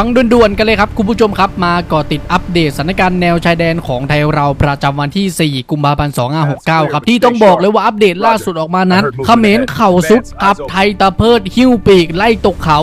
ฟังด่วนๆกันเลยครับคุณผู้ชมครับมาก่อติดอัปเดตสถานการณ์แนวชายแดนของไทยเราประจำวันที่ 4 กุมภาพันธ์ 2569 ครับ ที่ต้องบอกเลยว่าอัปเดตล่าสุดออกมานั้นเขมรเข่าซุดครับไทยตะเพิดหิ้วปีกไล่ตกเขา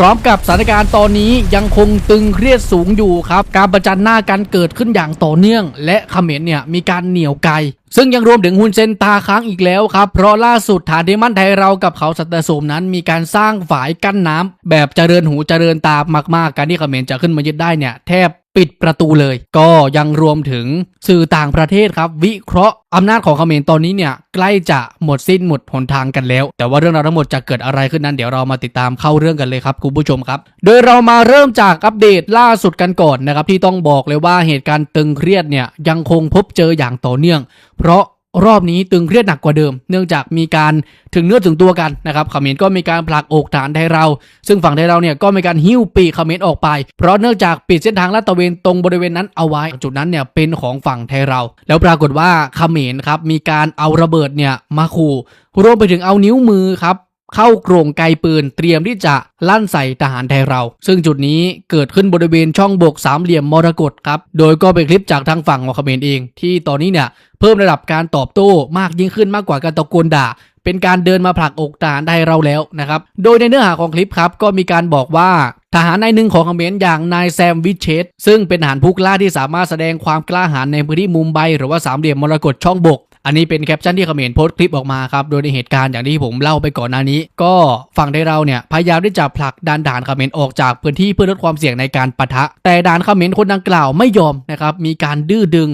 พร้อมกับสถานการณ์ตอนนี้ยังคงตึงเครียดสูงอยู่ครับ การประจันหน้ากันเกิดขึ้นอย่างต่อเนื่อง และเขมรเนี่ยมีการเหนี่ยวไกซึ่งยังรวมถึงฮุนเซนตาค้างอีกแล้วครับ เพราะล่าสุดฐานเดมันไทยเรากับเขาสัตสมนั้น มีการสร้างฝายกั้นน้ำแบบเจริญหูเจริญตามากๆ การที่เขมรจะขึ้นมายึดได้เนี่ยแทบ ปิดประตูเลย ก็ยังรวมถึงสื่อต่างประเทศครับ วิเคราะห์อำนาจของเขมรตอนนี้เนี่ยใกล้จะหมดสิ้นหมดหนทางกันแล้ว แต่ว่าเรื่องราวทั้งหมดจะเกิดอะไรขึ้นนั้นเดี๋ยวเรามาติดตามเข้าเรื่องกันเลยครับคุณผู้ชมครับ โดยเรามาเริ่มจากอัปเดตล่าสุดกันก่อนนะครับที่ต้องบอกเลยว่าเหตุการณ์ตึงเครียดเนี่ยยังคงพบเจออย่างต่อเนื่อง เพราะ รอบนี้ตึงเครียดหนักกว่าเดิม เนื่องจากมีการถึงเนื้อถึงตัวกันนะครับเขมรก็มีการผลักอกฐานไทยเรา ซึ่งฝั่งไทยเราเนี่ยก็มีการหิ้วปีกเขมรออกไป เพราะเนื่องจากปิดเส้นทางลาดตระเวนตรงบริเวณนั้นเอาไว้ จุดนั้นเนี่ยเป็นของฝั่งไทยเรา แล้วปรากฏว่าเขมรครับมีการเอาระเบิดเนี่ยมาขู่รวมไปถึงเอานิ้วมือครับ เข้าโกรงไกปืนเตรียมที่จะลั่นใส่ทหารไทยเรา ซึ่งจุดนี้เกิดขึ้นบริเวณช่องบกสามเหลี่ยมมรกตครับ โดยก็เป็นคลิปจากทางฝั่งของเขมรเอง ที่ตอนนี้เนี่ยเพิ่มระดับการตอบโต้มากยิ่งขึ้นมากกว่าการตะโกนด่า เป็นการเดินมาผลักอกทหารไทยเราแล้วนะครับ โดยในเนื้อหาของคลิปครับก็มีการบอกว่าทหารนายหนึ่งของเขมรอย่างนายแซมวิชเชตซึ่งเป็นทหารผู้กล้าที่สามารถแสดงความกล้าหาญในพื้นที่มุมไบหรือว่าสามเหลี่ยมมรกตช่องบก อันนี้เป็นแคปชั่นที่เขมรโพสต์คลิปออกมาครับ โดยในเหตุการณ์อย่างที่ผมเล่าไปก่อนหน้านี้ ก็ฝั่งไทยเราเนี่ยพยายามที่จะผลักดันด่านเขมรออกจากพื้นที่เพื่อลดความเสี่ยงในการปะทะ แต่ด่านเขมรคนดังกล่าวไม่ยอมนะครับมีการดื้อดึง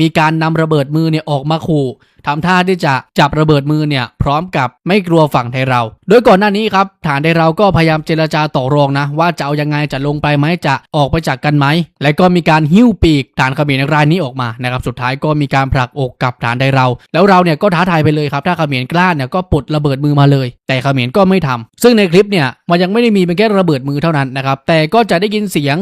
มีการนำระเบิดมือเนี่ยออกมาขู่ทำท่าที่จะจับระเบิดมือเนี่ยพร้อมกับไม่กลัวฝั่งไทยเรา โดยก่อนหน้านี้ครับฐานไทยเราก็พยายามเจรจาต่อรองนะ ว่าจะเอายังไงจะลงไปไหมจะออกไปจากกันไหม และก็มีการหิ้วปีกฐานเขมรรายนี้ออกมานะครับสุดท้ายก็มีการผลักอกกับฐานไทยเรา แล้วเราเนี่ยก็ท้าทายไปเลยครับถ้าเขมรกล้าเนี่ยก็ปลดระเบิดมือมาเลย แต่เขมรก็ไม่ทำซึ่งในคลิปเนี่ยมันยังไม่ได้มีเป็นแค่ระเบิดมือเท่านั้นนะครับแต่ก็จะได้ยินเสียง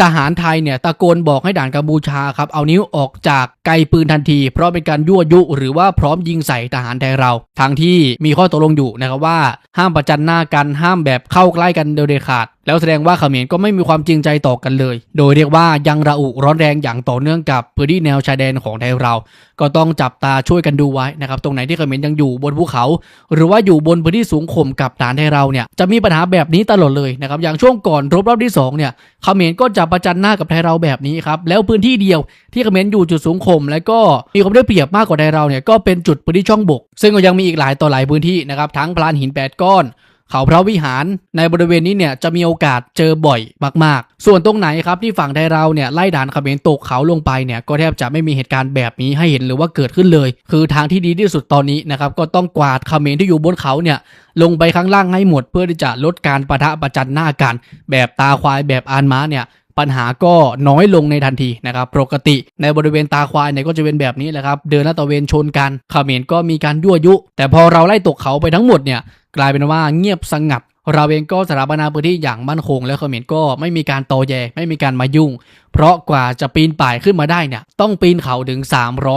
ทหารไทยเนี่ยตะโกนบอกให้ด่านกัมพูชาครับเอานิ้วออกจากไกปืนทันที เพราะเป็นการยั่วยุ หรือว่าพร้อมยิงใส่ทหารไทยเราทางที่มีข้อตกลงอยู่นะครับว่า ห้ามประจันหน้ากันห้ามแบบเข้าใกล้กันโดยเด็ดขาดแล้วแสดงว่าเขมรก็ไม่มีความจริงใจต่อกันเลย โดยเรียกว่ายังระอุร้อนแรงอย่างต่อเนื่องกับพื้นที่แนวชายแดนของไทยเรา ก็ต้องจับตาช่วยกันดูไว้นะครับ ตรงไหนที่เขมรยังอยู่บนภูเขา หรือว่าอยู่บนพื้นที่สูงข่มกับฐานไทยเราเนี่ย จะมีปัญหาแบบนี้ตลอดเลยนะครับ อย่างช่วงก่อนรบรอบที่สองเนี่ย เขมรก็จะประจันหน้ากับไทยเราแบบนี้ครับ แล้วพื้นที่เดียวที่เขมรอยู่จุดสูงข่มและก็มีความได้เปรียบมากกว่าไทยเราเนี่ย ก็เป็นจุดพื้นที่ช่องบก ซึ่งก็ยังมีอีกหลายต่อหลายพื้นที่นะครับ ทั้งพลานหินแปดก้อน เขาพระวิหารในบริเวณนี้เนี่ยจะมีโอกาสเจอบ่อยมาก ๆ ส่วนตรงไหนครับที่ฝั่งไทยเราเนี่ยไล่ด่านเขมรตกเขาลงไปเนี่ยก็แทบจะไม่มีเหตุการณ์แบบนี้ให้เห็นหรือว่าเกิดขึ้นเลย คือทางที่ดีที่สุดตอนนี้นะครับก็ต้องกวาดเขมรที่อยู่บนเขาเนี่ยลงไปข้างล่างให้หมดเพื่อที่จะลดการประทะประจันหน้ากัน แบบตาควายแบบอานม้าเนี่ย ปัญหาก็น้อยลงในทันทีนะครับปกติในบริเวณตาควายเนี่ยก็จะเป็นแบบนี้แหละครับเดินลาดตะเวนชนกันเขมรก็มีการยั่วยุ แต่พอเราไล่ตกเขาไปทั้งหมดเนี่ยกลายเป็นว่าเงียบสงัดเราเองก็สถาปนาพื้นที่อย่างมั่นคง แล้วเขมรก็ไม่มีการโตแยไม่มีการมายุ่ง เพราะกว่าจะปีนป่ายขึ้นมาได้เนี่ยต้องปีนเขาถึง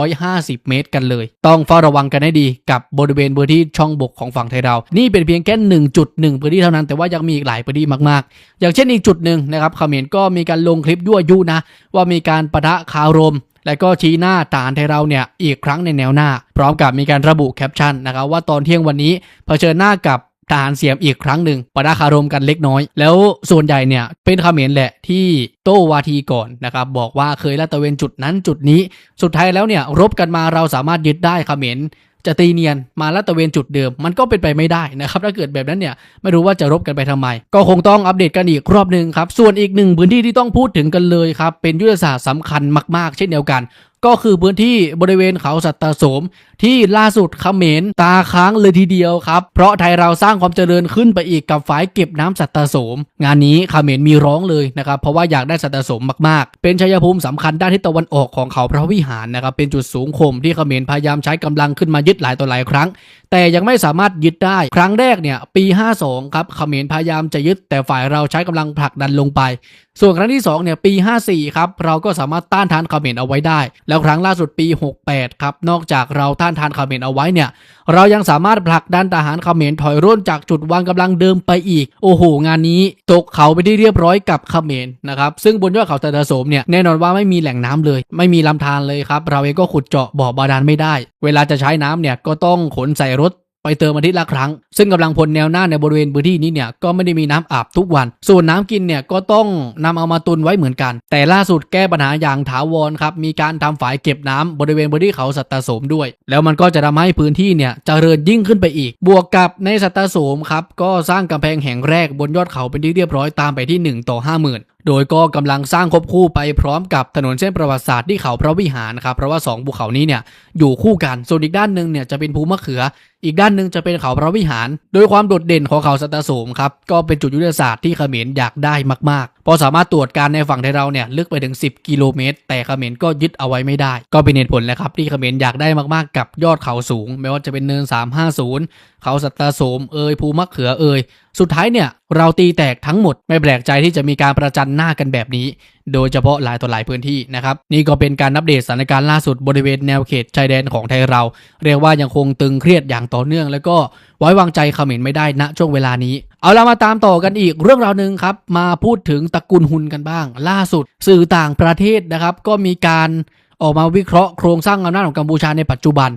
350 เมตรกันเลย ต้องเฝ้าระวังกันให้ดีกับบริเวณพื้นที่ช่องบกของฝั่งไทยเรา นี่เป็นเพียงแค่1.1 พื้นที่เท่านั้นแต่ว่ายังมีอีกหลายพื้นที่มากๆ อย่างเช่นอีกจุดหนึ่งนะครับเขมรก็มีการลงคลิปยั่วยุนะ ว่ามีการประทะคารมและก็ชี้หน้าฐานไทยเราเนี่ยอีกครั้งในแนวหน้า พร้อมกับมีการระบุแคปชั่นนะครับว่าตอนเที่ยงวันนี้เผชิญหน้ากับ ทหารเสียมอีกครั้งหนึ่งปะทะคารมกันเล็กน้อย แล้วส่วนใหญ่เนี่ยเป็นเขมรแหละที่โต้วาทีก่อนนะครับบอกว่าเคยลาดตระเวนจุดนั้นจุดนี้ สุดท้ายแล้วเนี่ยรบกันมาเราสามารถยึดได้เขมรจะตีเนียนมาลาดตระเวนจุดเดิม มันก็เป็นไปไม่ได้นะครับ ถ้าเกิดแบบนั้นเนี่ยไม่รู้ว่าจะรบกันไปทำไม ก็คงต้องอัปเดตกันอีกรอบหนึ่งครับ ส่วนอีกหนึ่งพื้นที่ที่ต้องพูดถึงกันเลยครับ เป็นยุทธศาสตร์สำคัญมากๆ เช่นเดียวกัน ก็คือพื้นที่บริเวณเขาสัตตสม ที่ล่าสุดเขมรตาค้างเลยทีเดียวครับ เพราะไทยเราสร้างความเจริญขึ้นไปอีกกับฝ่ายเก็บน้ำสัตตสม งานนี้เขมรมีร้องเลยนะครับ เพราะว่าอยากได้สัตตสมมากๆ เป็นชัยภูมิสำคัญด้านทิศตะวันออกของเขาพระวิหารนะครับ เป็นจุดสูงข่มที่เขมรพยายามใช้กำลังขึ้นมายึดหลายต่อหลายครั้ง แต่ยังไม่สามารถยึดได้ ครั้งแรกเนี่ยปี 52 ครับเขมรพยายามจะยึด แต่ฝ่ายเราใช้กำลังผลักดันลงไป ส่วนครั้งที่2เนี่ยปี 54 ครับเราก็สามารถต้านทานเขมรเอาไว้ได้แแล้วครั้งล่าสุดปี 68 ครับ นอกจากเราท่านทานเขมรเอาไว้เนี่ย เรายังสามารถผลักดันทหารเขมรถอยร่นจากจุดวางกำลังเดิมไปอีก โอ้โห งานนี้ตกเขาไปได้เรียบร้อยกับเขมรนะครับ ซึ่งบนยอดเขาตะเตโสมเนี่ยแน่นอนว่าไม่มีแหล่งน้ำเลย ไม่มีลำธารเลยครับ เราเองก็ขุดเจาะบ่อบาดาลไม่ได้ เวลาจะใช้น้ำเนี่ยก็ต้องขนใส่รถ ไปเติมอาทิตย์ละครั้ง ซึ่งกำลังพลแนวหน้าในบริเวณพื้นที่นี้เนี่ยก็ไม่ได้มีน้ำอาบทุกวัน ส่วนน้ำกินเนี่ยก็ต้องนำเอามาตุนไว้เหมือนกัน แต่ล่าสุดแก้ปัญหาอย่างถาวรครับมีการทำฝายเก็บน้ำบริเวณพื้นที่เขาสัตตโสมด้วย แล้วมันก็จะทำให้พื้นที่เนี่ยเจริญยิ่งขึ้นไปอีก บวกกับในสัตตโสมครับก็สร้างกำแพงแห่งแรกบนยอดเขาเป็นที่เรียบร้อยตามไปที่ 1 ต่อ 50,000 โดยก็กำลังสร้างควบคู่ไปพร้อมกับถนนเส้นประวัติศาสตร์ที่เขาพระวิหารครับเพราะว่าสองภูเขานี้เนี่ยอยู่คู่กันส่วนอีกด้านหนึ่งเนี่ยจะเป็นภูมะเขือ อีกด้านหนึ่งจะเป็นเขาพระวิหาร โดยความโดดเด่นของเขาสัตตโสมครับก็เป็นจุดยุทธศาสตร์ที่เขมรอยากได้มาก พอสามารถตรวจการในฝั่งไทยเราเนี่ยลึกไปถึง 10 กิโลเมตร แต่เขมรก็ยึดเอาไว้ไม่ได้ ก็เป็นเหตุผลแหละครับที่เขมรอยากได้มากๆกับยอดเขาสูง ไม่ว่าจะเป็นเนิน 350 เขาสัตตาโสมเอยภูมะเขือเอย สุดท้ายเนี่ยเราตีแตกทั้งหมดไม่แปลกใจที่จะมีการประจันหน้ากันแบบนี้ โดยเฉพาะหลายต่อหลายพื้นที่นะครับ นี่ก็เป็นการอัปเดตสถานการณ์ล่าสุดบริเวณแนวเขตชายแดนของไทยเรา เรียกว่ายังคงตึงเครียดอย่างต่อเนื่อง แล้วก็ไว้วางใจเขมรไม่ได้ณช่วงเวลานี้ เอาละมาตามต่อกันอีกเรื่องราวหนึ่งครับมาพูดถึงตระกูลหุนกันบ้าง ล่าสุด สื่อต่างประเทศนะครับ ก็มีการออกมาวิเคราะห์โครงสร้างอำนาจของกัมพูชาในปัจจุบัน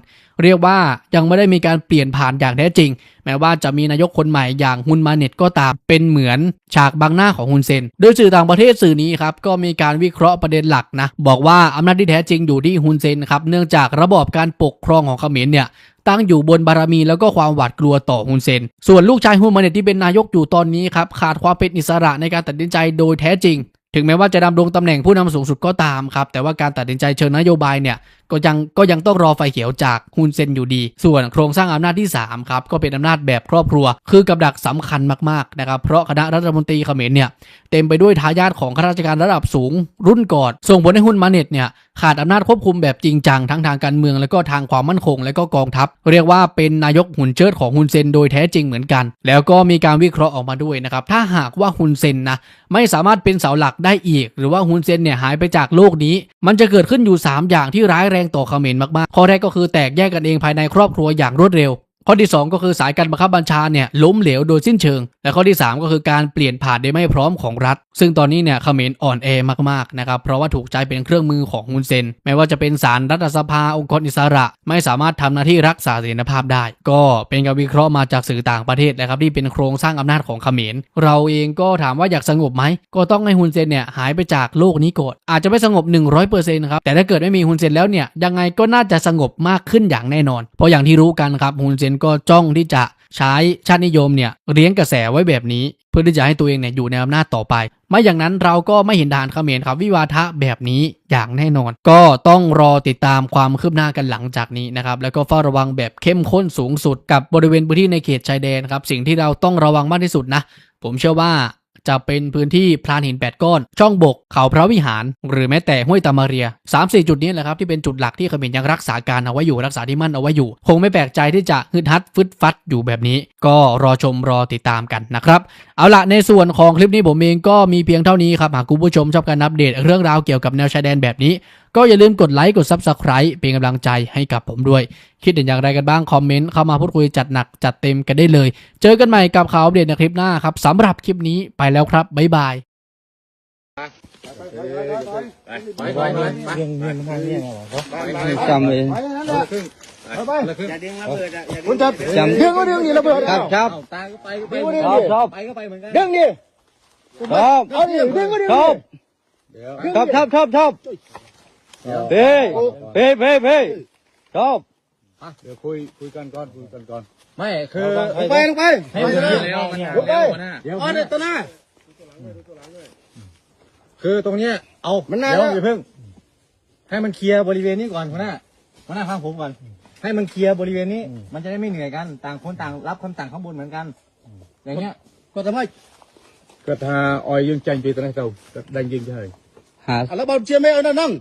เรียกว่ายังไม่ได้มีการเปลี่ยนผ่านอย่างแท้จริง แม้ว่าจะมีนายกคนใหม่อย่างฮุนมาเน็ตก็ตามเป็นเหมือนฉากบังหน้าของฮุนเซน โดยสื่อต่างประเทศสื่อนี้ครับก็มีการวิเคราะห์ประเด็นหลักนะบอกว่าอำนาจที่แท้จริงอยู่ที่ฮุนเซนครับเนื่องจากระบอบการปกครองของเขมรเนี่ยตั้งอยู่บนบารมีแล้วก็ความหวาดกลัวต่อฮุนเซน ส่วนลูกชายฮุนมาเน็ตที่เป็นนายกอยู่ตอนนี้ครับขาดความเป็นอิสระในการตัดสินใจโดยแท้จริง ถึงแม้ว่าจะดำรงตำแหน่งผู้นำสูงสุดก็ตามครับ แต่ว่าการตัดสินใจเชิงนโยบายเนี่ย ก็ยังก็ยังต้องรอไฟเขียวจากฮุนเซนอยู่ดี ส่วนโครงสร้างอำนาจที่3ครับก็เป็นอำนาจแบบครอบครัว คือกับดักสำคัญมากๆนะครับเพราะคณะรัฐมนตรีเขมรเนี่ยเต็มไปด้วยทายาทของข้าราชการระดับสูง รุ่นก่อนส่งผลให้ฮุนมาเน็ตเนี่ยขาดอำนาจควบคุมแบบจริงจังทั้งทางการเมืองและก็ทางความมั่นคง และก็กองทัพ เรียกว่าเป็นนายกหุ่นเชิดของฮุนเซนโดยแท้จริงเหมือนกัน แล้วก็มีการวิเคราะห์ออกมาด้วยนะครับถ้าหากว่าฮุนเซนนะไม่สามารถเป็นเสาหลักได้อีก หรือว่าฮุนเซนเนี่ยหายไปจากโลกนี้ มันจะเกิดขึ้นอยู่ 3 อย่างที่ร้ายแรงต่อเขมรมากๆ ข้อแรกก็คือแตกแยกกันเองภายในครอบครัวอย่างรวดเร็ว ข้อที่ 2 ก็คือสายการบังคับบัญชาเนี่ยล้มเหลวโดยสิ้นเชิง และข้อที่ 3 ก็คือการเปลี่ยนผ่านโดยไม่พร้อมของรัฐ ซึ่งตอนนี้เนี่ยเขมรอ่อนแอมากๆนะครับเพราะว่าถูกใจเป็นเครื่องมือของฮุนเซนไม่ว่าจะเป็นศาลรัฐสภาองค์กรอิสระ ไม่สามารถทำหน้าที่รักษาเสถียรภาพได้ ก็เป็นการวิเคราะห์มาจากสื่อต่างประเทศนะครับที่เป็นโครงสร้างอำนาจของเขมร เราเองก็ถามว่าอยากสงบไหมก็ต้องให้ฮุนเซนเนี่ยหายไปจากโลกนี้ก่อนอาจจะไม่สงบ 100%ครับแต่ถ้าเกิดไม่มีฮุนเซนแล้วเนี่ยยังไงก็น่าจะสงบมากขึ้นอย่างแน่นอน เพราะอย่างที่รู้กันครับฮุนเซนก็จ้องที่จะใช้ชาตินิยมเนี่ยเลี้ยงกระแสไว้แบบนี้ เพื่อที่จะให้ตัวเองเนี่ยอยู่ในอำนาจต่อไป ไม่อย่างนั้นเราก็ไม่เห็นทหารเขมรครับวิวาทะแบบนี้อย่างแน่นอน ก็ต้องรอติดตามความคืบหน้ากันหลังจากนี้นะครับแล้วก็เฝ้าระวังแบบเข้มข้นสูงสุดกับบริเวณพื้นที่ในเขตชายแดนครับสิ่งที่เราต้องระวังมากที่สุดนะผมเชื่อว่า จะเป็นพื้นที่พลานหิน 8 ก้อน ช่องบก เขาพระวิหาร หรือแม้แต่ห้วยตามาเรีย3 4 จุดนี้แหละครับที่เป็นจุดหลักที่เขมรยังรักษาการเอาไว้อยู่รักษาที่มั่นเอาไว้อยู่ คงไม่แปลกใจที่จะฮึดฮัดฟึดฟัดอยู่แบบนี้ ก็รอชมรอติดตามกันนะครับ เอาละในส่วนของคลิปนี้ผมเองก็มีเพียงเท่านี้ครับหากคุณผู้ชมชอบการอัปเดตเรื่องราวเกี่ยวกับแนวชายแดนแบบนี้ ก็อย่าลืมกดไลค์กด Subscribe เป็นกำลังใจให้กับผมด้วย คิดเห็นอย่างไรกันบ้าง คอมเมนต์เข้ามาพูดคุยจัดหนักจัดเต็มกันได้เลย เจอกันใหม่กับข่าวอัปเดตในคลิปหน้าครับสำหรับคลิปนี้ไปแล้วครับบ๊ายบายจำเลยอย่าดึงระเบิดอะอย่าดึงคุณจับจำเรื่องก็เรื่องนี้ระเบิดครับครับตายก็ไปก็ไปเรื่องก็ชเรื่องอบนี้ชอบไปก็ไปเหมือนกันเรื่องนี้ชอบเอาดิเรื่องก็เรื่องชนี้อบชอบชอบชอบชอบ เฮ้ยเฮ้ยเฮ้ยเฮ้ยชอบเดี๋ยวคุยคุยกันก่อนคุยกันก่อน ไม่คือลงไปลงไปให้มันดีแล้วมันลงไปเดี๋ยวอ๋อเนี่ยตัวหน้าคือตรงเนี้ยเอามันน่าเดี๋ยวจะอย่าเพิ่ง ให้มันเคลียร์บริเวณนี้ก่อนหัวหน้าหัวหน้าฟังผมก่อน ให้มันเคลียร์บริเวณนี้ มันจะได้ไม่เหนื่อยกัน ต่างคนต่างรับคำสั่งข้างบนเหมือนกัน อย่างเงี้ย ก็ทำให้ก็ถ้าออยยังจังปีตอนนี้เราก็ดังยิงใช่หาแล้วบอลเชียร์ไม่เอานั่นนั่ง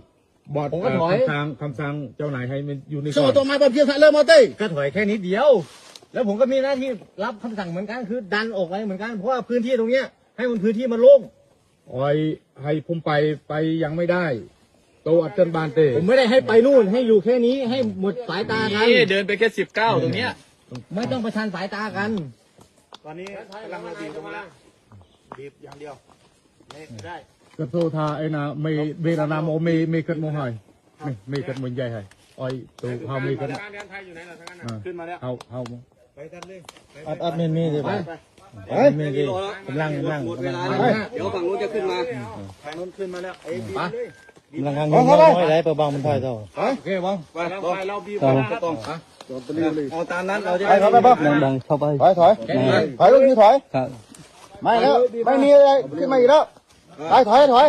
บอดผมก็ถอย คำสั่งคำสั่งเจ้านายให้มันอยู่ในโซ่ก่อนตัวไม้บอลเชียร์เริ่มมาเต้ก็ถอยแค่นิดเดียว แล้วผมก็มีหน้าที่รับคำสั่งเหมือนกันคือดันออกไปเหมือนกันเพราะว่าพื้นที่ตรงเนี้ยให้มันพื้นที่มันโล่งออยให้ผมไปไปยังไม่ได้ โตอัดเตินบานเตผมไม่ได้ให้ไปนู่นให้อยู่แค่นี้ให้หมดสายตากันนี่เดินไปแค่สิบเก้าตรงเนี้ย ไม่ต้องประชันสายตากันก็โทร ทาไอ้นาไม่เวลานาโมไม่ไม่เกิดโมหอยไม่ไม่เกิดมันใหญ่ให้อ้อยตัวเฮาไม่เกิดขึ้นมาแล้วเฮาเฮาอัดอัดเมนมีเลยไปเมนมีกำลังกำลังกำลังเดี๋ยวฝั่งนู้นจะขึ้นมากำลังทางเงินน้อยไรเปิดบางมันถอยเท่าโอเคบ้างเอาตามนั้นเราจะไปครับไปปั๊บดังเข้าไปถอยถอยถอยลูกนี้ถอยไม่แล้วไม่มีอะไรขึ้นมาอีกแล้ว ถอยถอยถอย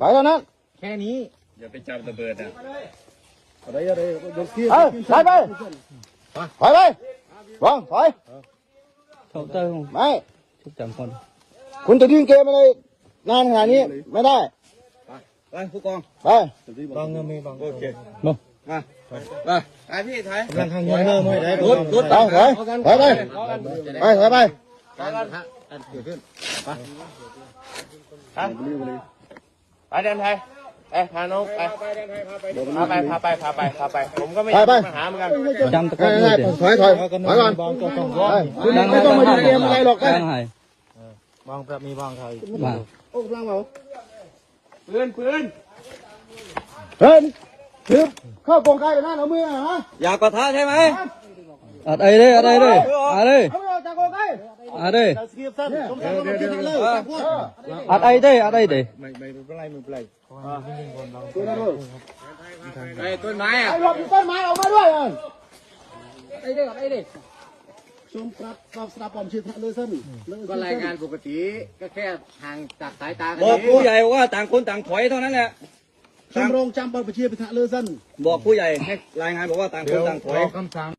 ถอยเท่านั้น แค่นี้ อย่าไปจับระเบิดอะเอ้ยถอยไปถอยไปวางถอยเข้าเต้าไม่ทุกจำคน คุณจะดิ้นเกมอะไรนานขนาดนี้ไม่ได้ ไปผู้กอง ไปบางเงินมีบางโอเคไปไอพี่ไทยกำลังทางเงินเริ่มไม่ได้รถรถถอยถอยถอยไปไปถอยไป ไปเดินไทยเอ้ยพาน้องไปพาไปพาไปพาไปพาไป ผมก็ไม่ไปไปปัญหาเหมือนกันจำตะถอยถอยถอยถอยก่อนบางก็ต้องไปคุณไม่ต้องมาดิ้นเกมอะไรหรอกไปบางแบบมีบางไทยโอ้กำลังเมาปืนปืนเฮ้ยถือเข้ากองไกลไปนั่นเอามือนะฮะอยากกระทะใช่ไหมอัดไอ้เลยอัดไอ้เลยอัดเลยเอามือจากกองไกลอัดเลยสกีบสั้นสมศักดิ์เรามากินทางเลิกจากพวกอัดไอ้เลยอัดไอ้เลยไม่ไม่เป็นไร ไม่เป็นไรไอ้ต้นไม้อะไอ้หลบอยู่ต้นไม้ออกมาด้วยอะชมครับก็สนับผมชื่อทะเลเส้นก็รายงานปกติก็แค่ห่างจากสายตาบอกผู้ใหญ่ว่าต่างคนต่างถอยเท่านั้นแหละ ชมรมจำบอลประชียร์ไปทะเลเส้นบอกผู้ใหญ่ให้รายงานบอกว่าต่างคนต่างถอยคำสั่ง